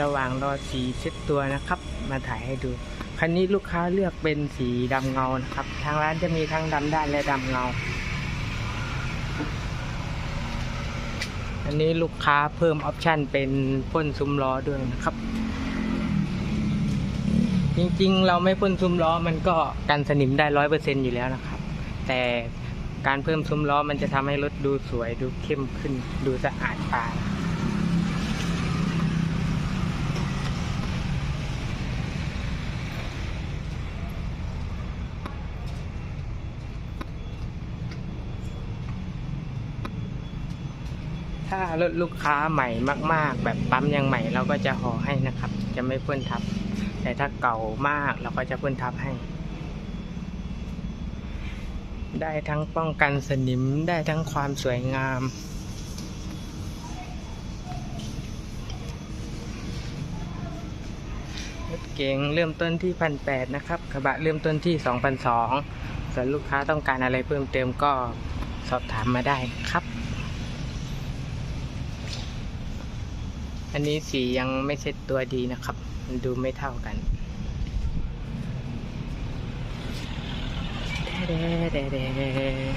ระหว่างรอสีเซ็ตตัวนะครับ มาถ่ายให้ดู คันนี้ลูกค้าเลือกเป็นสีดำเงานะครับ ทางร้านจะมีทั้งดำด้านและดำเงา อันนี้ลูกค้าเพิ่มออปชันเป็นพ่นซุ้มล้อด้วยนะครับ จริงๆ เราไม่พ่นซุ้มล้อมันก็กันสนิมได้ร้อยเปอร์เซ็นอยู่แล้วนะครับ แต่การเพิ่มซุ้มล้อมันจะทำให้รถดูสวยดูเข้มขึ้นดูสะอาดตา ถ้ารถลูกค้าใหม่มาก ๆ แบบปั๊มยังใหม่เราก็จะห่อให้นะครับ จะไม่พ่นทับ แต่ถ้าเก่ามากเราก็จะพ่นทับให้ ได้ทั้งป้องกันสนิมได้ทั้งความสวยงามรถเก๋งเริ่มต้นที่พันแปดนะครับกระบะเริ่มต้นที่สองพันสองส่วนลูกค้าต้องการอะไรเพิ่มเติมก็สอบถามมาได้ครับ อันนี้สียังไม่เซ็ตตัวดีนะครับ มันดูไม่เท่ากันแดแดแด